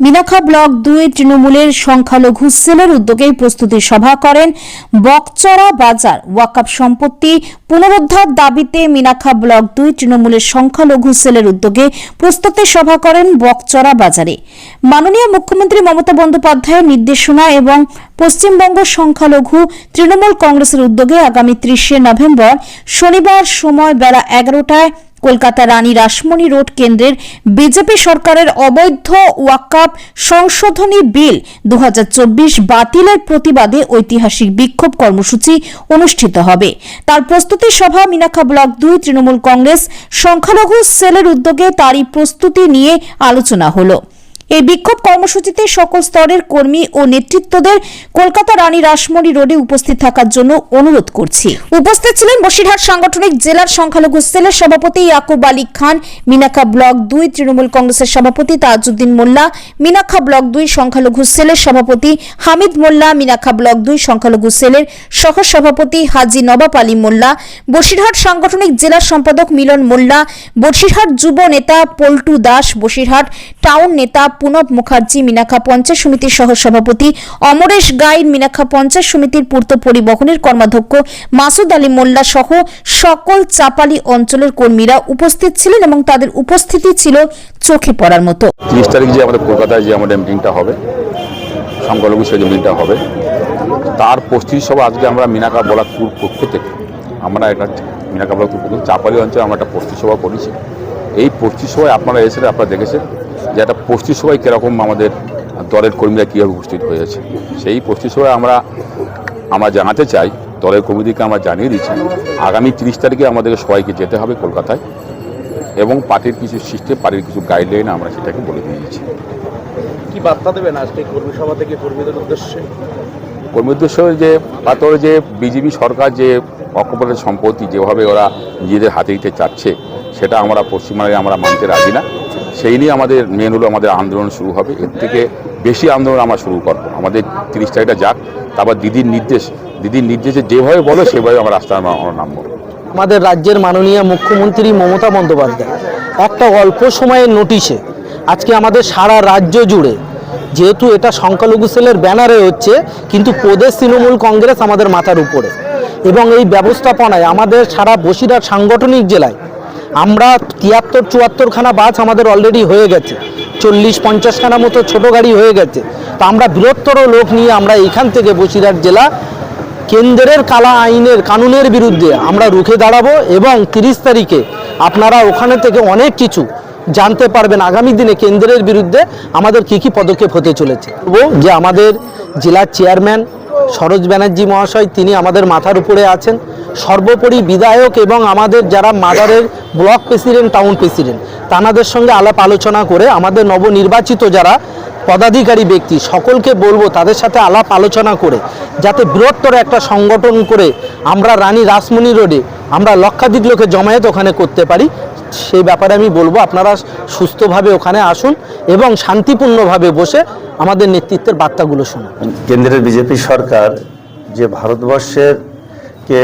Minakhan block দুই তৃণমূলের সংখ্যালঘু সেলের উদ্যোগে প্রস্তুতি সভা করেন বকচরা বাজার ওয়াকাপ সম্পত্তি পুনরুদ্ধার দাবিতে মিনাখা ব্লক দুই তৃণমূলের সংখ্যালঘু সেলের উদ্যোগে প্রস্তুতি সভা করেন বকচরা বাজারে। মাননীয় মুখ্যমন্ত্রী মমতা বন্দ্যোপাধ্যায়ের নির্দেশনা এবং পশ্চিমবঙ্গ সংখ্যালঘু তৃণমূল কংগ্রেসের উদ্যোগে আগামী ত্রিশে নভেম্বর শনিবার সময় বেলা এগারোটায় কলকাতা রানী রাসমণি রোড কেন্দ্রের বিজেপি সরকারের অবৈধ ওয়াকাপ সংশোধনী বিল দু হাজার চব্বিশ বাতিলের প্রতিবাদে ঐতিহাসিক বিক্ষোভ কর্মসূচি অনুষ্ঠিত হবে। তার প্রস্তুতি সভা মিনাখা ব্লক দুই, তৃণমূল কংগ্রেস, সংখ্যালঘু সেলের উদ্যোগে তারই প্রস্তুতি নিয়ে আলোচনা হলো। এই বিক্ষোভ কর্মসূচিতে সকল স্তরের কর্মী ও নেতৃত্বদের কলকাতা রানী রাসমণি রোডে উপস্থিত থাকার জন্য অনুরোধ করছি। উপস্থিত ছিলেন বসিরহাট সাংগঠনিক জেলার সংখ্যালঘু সেলের সভাপতি ইয়াকুব আলী খান মিনাখা ব্লক দুই তৃণমূল কংগ্রেসের সভাপতি তাজউদ্দিন মোল্লা মিনাখা ব্লক দুই সংখ্যালঘু সেলের সভাপতি হামিদ মোল্লা মিনাখা ব্লক দুই সংখ্যালঘু সেলের সহ সভাপতি হাজি নবাব আলী মোল্লা, বসিরহাট সাংগঠনিক জেলার সম্পাদক মিলন মোল্লা, বসিরহাট যুব নেতা পল্টু দাস, বসিরহাট টাউন নেতা পুনব মুখার্জি মিনাখা পঞ্চায়েত সমিতির সহ সভাপতি অমরেশ গাইড মিনাখা পঞ্চায়েত সমিতির পূর্ত পরিবহনের কর্মাধ্যক্ষ, মাসুদ আলী মোল্লা সহ সকল চাপালি অঞ্চলের কর্মীরা উপস্থিত ছিলেন এবং তাদের উপস্থিতি ছিল চোখে পড়ার মতো। তারিখ যে আমাদের কলকাতায় যে আমাদের মিটিংটা হবে, সংখ্যালঘু মিটিংটা হবে, তার প্রস্তুতি সভা আজকে আমরা মিনাকা বলাকপুর পক্ষ থেকে, আমরা একটা মিনাকা বলাকপুর পক্ষ চাপালি অঞ্চলে আমরা একটা প্রস্তুতি সভা করেছি। এই প্রস্তুতি সভায় আপনারা এসে আপনারা দেখেছেন যে একটা প্রস্তুতি সভায় কীরকম আমাদের দলের কর্মীরা কীভাবে উপস্থিত হয়েছে। সেই প্রস্তুতি সভায় আমরা আমরা জানাতে চাই দলের কর্মীদেরকে আমরা জানিয়ে দিচ্ছি আগামী তিরিশ তারিখে আমাদেরকে সবাইকে যেতে হবে কলকাতায় এবং পার্টির কিছু সিস্টেম পার্টির কিছু গাইডলাইন আমরা সেটাকে বলে দিয়েছি কি বার্তা দেবেন আজকে কর্মী সভা থেকে কর্মীদের উদ্দেশ্যে? কর্মী উদ্দেশ্য যে তারপর যে বিজেপি সরকার যে অকুপের সম্পত্তি যেভাবে ওরা নিজেদের হাতে দিতে চাচ্ছে, সেটা আমরা পশ্চিমবঙ্গে আমরা মানতে রাজি না। সেই নিয়ে আমাদের মেন হলো আমাদের আন্দোলন শুরু হবে। এর থেকে বেশি আন্দোলন আমরা শুরু করব। আমাদের তিরিশ তারিখটা যাক, তারপর দিদির নির্দেশ, দিদির নির্দেশে যেভাবে বলো, সেভাবে আমরা রাস্তায় আমরা নামবো। আমাদের রাজ্যের মাননীয় মুখ্যমন্ত্রী মমতা বন্দ্যোপাধ্যায়, একটা অল্প সময়ের নোটিশে আজকে আমাদের সারা রাজ্য জুড়ে, যেহেতু এটা সংখ্যালঘু সেলের ব্যানারে হচ্ছে, কিন্তু প্রদেশ তৃণমূল কংগ্রেস আমাদের মাথার উপরে। এবং এই ব্যবস্থাপনায় আমাদের সারা বসিরহাট সাংগঠনিক জেলায় আমরা তিয়াত্তর চুয়াত্তরখানা বাস আমাদের অলরেডি হয়ে গেছে। চল্লিশ পঞ্চাশখানা মতো ছোট গাড়ি হয়ে গেছে। তো আমরা বৃহত্তর লোক নিয়ে আমরা এইখান থেকে বসিরহাট জেলা কেন্দ্রের কালা আইনের কানুনের বিরুদ্ধে আমরা রুখে দাঁড়াবো এবং তিরিশ তারিখে আপনারা ওখানে থেকে অনেক কিছু জানতে পারবেন। আগামী দিনে কেন্দ্রের বিরুদ্ধে আমাদের কি কি পদক্ষেপ হতে চলেছে। যে আমাদের জেলার চেয়ারম্যান সরোজ ব্যানার্জি মহাশয়, তিনি আমাদের মাথার উপরে আছেন। সর্বোপরি বিধায়ক এবং আমাদের যারা মাদারের ব্লক প্রেসিডেন্ট, টাউন প্রেসিডেন্ট, তানাদের সঙ্গে আলাপ আলোচনা করে আমাদের নবনির্বাচিত যারা পদাধিকারী ব্যক্তি, সকলকে বলব তাদের সাথে আলাপ আলোচনা করে, যাতে বৃহত্তর একটা সংগঠন করে আমরা রানী রাসমণি রোডে আমরা লক্ষাধিক লোকে জমায়েত ওখানে করতে পারি। সেই ব্যাপারে আমি বলব, আপনারা সুস্থভাবে ওখানে আসুন এবং শান্তিপূর্ণভাবে বসে আমাদের নেতৃত্বের বার্তাগুলো শুনুন। কেন্দ্রের বিজেপি সরকার যে ভারতবর্ষের কে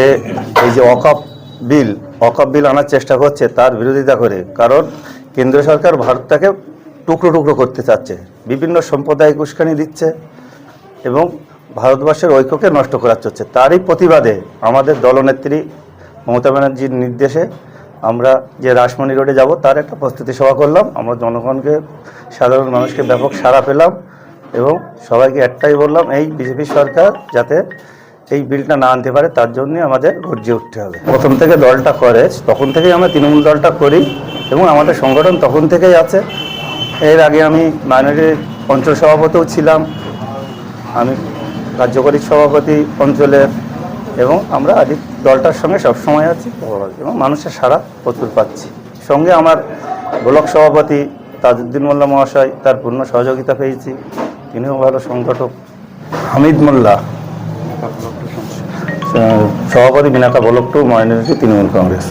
এই যে অকাপ বিল অকাপ বিল আনার চেষ্টা করছে তার বিরোধিতা করে, কারণ কেন্দ্র সরকার ভারতটাকে টুকরো টুকরো করতে চাচ্ছে, বিভিন্ন সম্প্রদায়িক উস্কানি দিচ্ছে এবং ভারতবর্ষের ঐক্যকে নষ্ট করার হচ্ছে তারই প্রতিবাদে আমাদের দলনেত্রী মমতা ব্যানার্জির নির্দেশে আমরা যে রাসমণি রোডে যাব, তার একটা প্রস্তুতি সভা করলাম। আমরা জনগণকে, সাধারণ মানুষকে ব্যাপক সাড়া পেলাম এবং সবাইকে একটাই বললাম, এই বিজেপি সরকার যাতে এই বিলটা না আনতে পারে, তার জন্য আমাদের গর্জে উঠতে হবে। প্রথম থেকে দলটা করে, তখন থেকেই আমরা তৃণমূল দলটা করি এবং আমাদের সংগঠন তখন থেকেই আছে। এর আগে আমি মাইনরিটি অঞ্চল সভাপতিও ছিলাম। আমি কার্যকরী সভাপতি অঞ্চলের এবং আমরা আদি দলটার সঙ্গে সব সময় আছি, এবং মানুষের সারা প্রচুর পাচ্ছি। সঙ্গে আমার ব্লক সভাপতি তাজউদ্দিন মোল্লা মহাশয়, তার পূর্ণ সহযোগিতা পেয়েছি। তিনিও ভালো সংগঠক। হামিদ মোল্লা, সভাপতি বিনাকা বলকটু মাইনরিটি তৃণমূল কংগ্রেস।